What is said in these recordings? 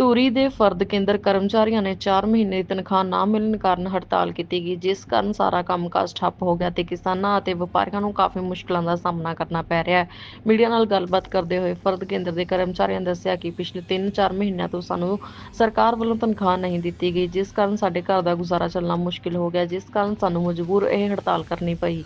ਧੂਰੀ ਦੇ ਫਰਦ ਕੇਂਦਰ ਕਰਮਚਾਰੀਆਂ ਨੇ 4 ਮਹੀਨੇ ਦੀ ਤਨਖਾਹ ਨਾ ਮਿਲਣ ਕਾਰਨ ਹੜਤਾਲ ਕੀਤੀ ਗਈ, ਜਿਸ ਕਾਰਨ ਸਾਰਾ ਕੰਮਕਾਜ ਠੱਪ ਹੋ ਗਿਆ ਤੇ ਕਿਸਾਨਾਂ ਅਤੇ ਵਪਾਰੀਆਂ ਨੂੰ ਕਾਫੀ ਮੁਸ਼ਕਲਾਂ ਦਾ ਸਾਹਮਣਾ ਕਰਨਾ ਪੈ ਰਿਹਾ ਹੈ। ਮੀਡੀਆ ਨਾਲ ਗੱਲਬਾਤ ਕਰਦੇ ਹੋਏ ਫਰਦ ਕੇਂਦਰ ਦੇ ਕਰਮਚਾਰੀਆਂ ਨੇ ਦੱਸਿਆ ਕਿ ਪਿਛਲੇ 3-4 ਮਹੀਨਿਆਂ ਤੋਂ ਸਾਨੂੰ ਸਰਕਾਰ ਵੱਲੋਂ ਤਨਖਾਹ ਨਹੀਂ ਦਿੱਤੀ ਗਈ, ਜਿਸ ਕਾਰਨ ਸਾਡੇ ਘਰ ਦਾ ਗੁਜ਼ਾਰਾ ਚੱਲਣਾ ਮੁਸ਼ਕਿਲ ਹੋ ਗਿਆ, ਜਿਸ ਕਾਰਨ ਸਾਨੂੰ ਮਜਬੂਰ ਇਹ ਹੜਤਾਲ ਕਰਨੀ ਪਈ।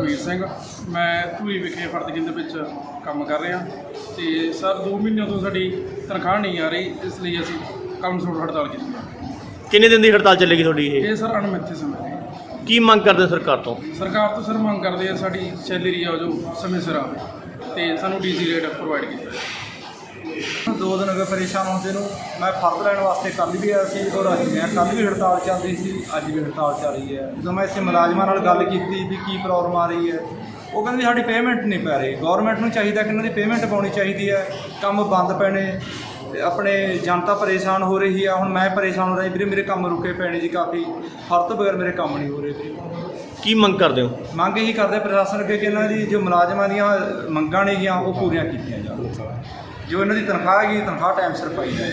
ਸੁਖਵੀਰ ਸਿੰਘ। ਮੈਂ ਧੂਰੀ ਵਿਖੇ ਫਰਦ ਕੇਂਦਰ ਵਿੱਚ ਕੰਮ ਕਰ ਰਿਹਾ। ਤੇ ਸਰ 2 ਮਹੀਨਿਆਂ ਤੋਂ ਸਾਡੀ ਤਨਖਾਹ ਨਹੀਂ ਆ ਰਹੀ ਇਸ ਲਈ ਅਸੀਂ ਕੰਮ ਛੋੜ ਹੜਤਾਲ ਕੀਤੀ ਹੈ। ਕਿੰਨੇ ਦਿਨ ਦੀ ਹੜਤਾਲ ਚੱਲੇਗੀ ਤੁਹਾਡੀ ਇਹ? ਇਹ ਸਰ ਅਣਮਿੱਥੇ ਸਮੇਂ। ਕੀ ਮੰਗ ਕਰਦੇ ਹੋ ਸਰਕਾਰ ਤੋਂ? ਸਰਕਾਰ ਤੋਂ ਸਰ ਮੰਗ ਕਰਦੇ ਆ ਸਾਡੀ ਸੈਲਰੀ ਆ ਜੋ ਸਮੇਂ ਸਿਰ ਆਵੇ। ਤੇ ਸਾਨੂੰ ਡੀਜ਼ੀ ਰੇਟ ਪ੍ਰੋਵਾਈਡ ਕੀਤਾ ਜਾਵੇ। ਦੋ ਦਿਨ ਹੋ ਗਏ ਪਰੇਸ਼ਾਨ ਹੁੰਦੇ ਨੂੰ। ਮੈਂ ਫਰਦ ਲੈਣ ਵਾਸਤੇ ਕੱਲ੍ਹ ਵੀ ਆਇਆ ਸੀ ਔਰ ਅੱਜ ਮੈਂ ਕੱਲ੍ਹ ਵੀ ਹੜਤਾਲ ਚੱਲਦੀ ਸੀ ਅੱਜ ਵੀ ਹੜਤਾਲ ਚੱਲ ਰਹੀ ਹੈ। ਜਦੋਂ ਮੈਂ ਇੱਥੇ ਮੁਲਾਜ਼ਮਾਂ ਨਾਲ ਗੱਲ ਕੀਤੀ ਵੀ ਕੀ ਪ੍ਰੋਬਲਮ ਆ ਰਹੀ ਹੈ ਉਹ ਕਹਿੰਦੇ ਸਾਡੀ ਪੇਮੈਂਟ ਨਹੀਂ ਪੈ ਰਹੀ। ਗਵਰਨਮੈਂਟ ਨੂੰ ਚਾਹੀਦਾ ਕਿ ਇਹਨਾਂ ਦੀ ਪੇਮੈਂਟ ਪਾਉਣੀ ਚਾਹੀਦੀ ਹੈ। ਕੰਮ ਬੰਦ ਪੈਣੇ ਆਪਣੇ ਜਨਤਾ ਪਰੇਸ਼ਾਨ ਹੋ ਰਹੀ ਆ। ਹੁਣ ਮੈਂ ਪਰੇਸ਼ਾਨ ਹੋ ਰਿਹਾ ਵੀਰੇ ਮੇਰੇ ਕੰਮ ਰੁਕੇ ਪਏ ਨੇ ਜੀ ਕਾਫੀ। ਫਰਦ ਤੋਂ ਬਗੈਰ ਮੇਰੇ ਕੰਮ ਨਹੀਂ ਹੋ ਰਹੇ ਵੀਰੇ ਕੀ ਮੰਗ ਕਰਦੇ ਹੋ? ਮੰਗ ਇਹੀ ਕਰਦੇ ਪ੍ਰਸ਼ਾਸਨ ਅੱਗੇ ਕਿ ਇਹਨਾਂ ਦੀ ਜੋ ਮੁਲਾਜ਼ਮਾਂ ਦੀਆਂ ਮੰਗਾਂ ਨੇਗੀਆਂ ਉਹ ਪੂਰੀਆਂ ਕੀਤੀਆਂ ਜਾਣ। ਜੋ ਇਹਨਾਂ ਦੀ ਤਨਖਾਹ ਹੈਗੀ ਤਨਖਾਹ ਟਾਈਮ ਸਿਰ ਪਾਈ ਜਾਏ।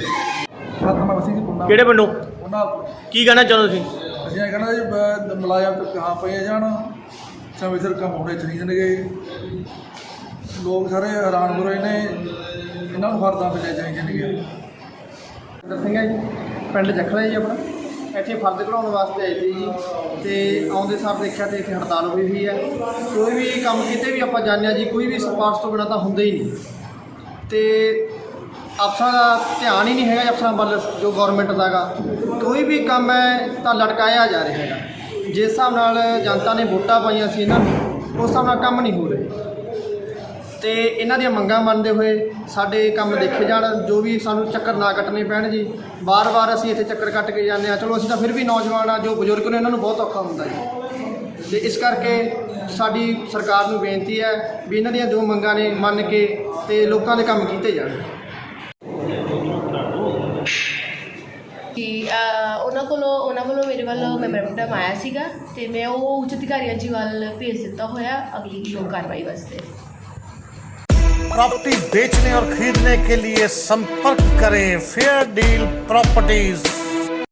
ਪੁੰਨਾ ਕਿਹੜੇ ਪਿੰਡੋਂ? ਉਹਨਾਂ ਕੀ ਕਹਿਣਾ ਚਾਹੁੰਦੇ ਤੁਸੀਂ? ਅਸੀਂ ਇਹ ਕਹਿੰਦਾ ਜੀ ਬ- ਮੁਲਾਜ਼ਮ ਤੇ ਕਹਾਂ ਪਏ ਜਾਣ ਸਮੇਂ ਸਿਰ ਕੰਮ ਹੋਣੇ ਚਾਹੀਦੇ ਨੇਗੇ ਲੋਕ ਸਾਰੇ ਹੈਰਾਨ ਹੋ ਰਹੇ ਨੇ ਇਹਨਾਂ ਨੂੰ ਫਰਦਾਂ ਤੇ ਚਾਹੀਦੇ ਨੇਗੇ ਸੁਰਿੰਦਰ ਸਿੰਘ ਹੈ ਜੀ ਪਿੰਡ ਜਖਲਾ ਜੀ ਆਪਣਾ। ਇੱਥੇ ਫਰਦ ਕਢਾਉਣ ਵਾਸਤੇ ਆਏ ਸੀ ਜੀ। ਤੇ ਆਉਂਦੇ ਸਾਰ ਦੇਖਿਆ ਤੇ ਇੱਥੇ ਹੜਤਾਲ ਹੋਈ ਹੋਈ ਹੈ। ਕੋਈ ਵੀ ਕੰਮ ਕਿਤੇ ਵੀ ਆਪਾਂ ਜਾਂਦੇ ਹਾਂ ਜੀ ਕੋਈ ਵੀ ਸਿਫਾਰਸ਼ ਤੋਂ ਬਿਨਾਂ ਤਾਂ ਹੁੰਦਾ ਹੀ ਨਹੀਂ। ਤੇ ਅਫਸਰਾਂ ਦਾ ਧਿਆਨ ਹੀ ਨਹੀਂ ਹੈਗਾ ਅਫਸਰਾਂ ਵੱਲ, ਜੋ ਗਵਰਨਮੈਂਟ ਦਾ ਗਾ। ਕੋਈ ਵੀ ਕੰਮ ਹੈ ਤਾਂ ਲਟਕਾਇਆ ਜਾ ਰਿਹਾ ਹੈਗਾ। ਜਿਸ ਹਿਸਾਬ ਨਾਲ ਜਨਤਾ ਨੇ ਵੋਟਾਂ ਪਾਈਆਂ ਸੀ ਇਹਨਾਂ ਨੂੰ, ਉਸ ਹਿਸਾਬ ਨਾਲ ਕੰਮ ਨਹੀਂ ਹੋ ਰਹੇ। ਤੇ ਇਹਨਾਂ ਦੀਆਂ ਮੰਗਾਂ ਮੰਨਦੇ ਹੋਏ ਸਾਡੇ ਕੰਮ ਦੇਖੇ ਜਾਣ, ਜੋ ਵੀ ਸਾਨੂੰ ਚੱਕਰ ਨਾ ਕੱਟਣੇ ਪੈਣ ਜੀ। ਬਾਰ-ਬਾਰ ਅਸੀਂ ਇੱਥੇ ਚੱਕਰ ਕੱਟ ਕੇ ਜਾਂਦੇ ਆ ਚਲੋ ਅਸੀਂ ਤਾਂ ਫਿਰ ਵੀ ਨੌਜਵਾਨ ਆ, ਜੋ ਬਜ਼ੁਰਗ ਨੇ, ਉਹਨਾਂ ਨੂੰ ਬਹੁਤ ਔਖਾ ਹੁੰਦਾ ਜੀ। ਤੇ ਇਸ ਕਰਕੇ ਸਾਡੀ ਸਰਕਾਰ ਨੂੰ ਬੇਨਤੀ ਹੈ ਵੀ ਇਹਨਾਂ ਦੀਆਂ ਜੋ ਮੰਗਾਂ ਨੇ ਮੰਨ ਕੇ ਤੇ ਲੋਕਾਂ ਦੇ ਕੰਮ ਕੀਤੇ ਜਾਣ ਕਿ ਅਹ, ਉਹਨਾਂ ਕੋਲੋਂ ਉਹਨਾਂ ਵੱਲੋਂ ਮੇਰੇ ਵੱਲ ਮੈਮੋਰੈਂਡਮ ਆਇਆ ਸੀਗਾ ਤੇ ਮੈਂ ਉਹ ਉੱਚ ਅਧਿਕਾਰੀਆਂ ਜੀ ਵੱਲ ਭੇਜ ਦਿੱਤਾ ਹੋਇਆ ਅਗਲੀ ਯੋਗ ਕਾਰਵਾਈ ਵਾਸਤੇ प्रॉपर्टी बेचने और खरीदने के लिए संपर्क करें फेयर डील प्रॉपर्टीज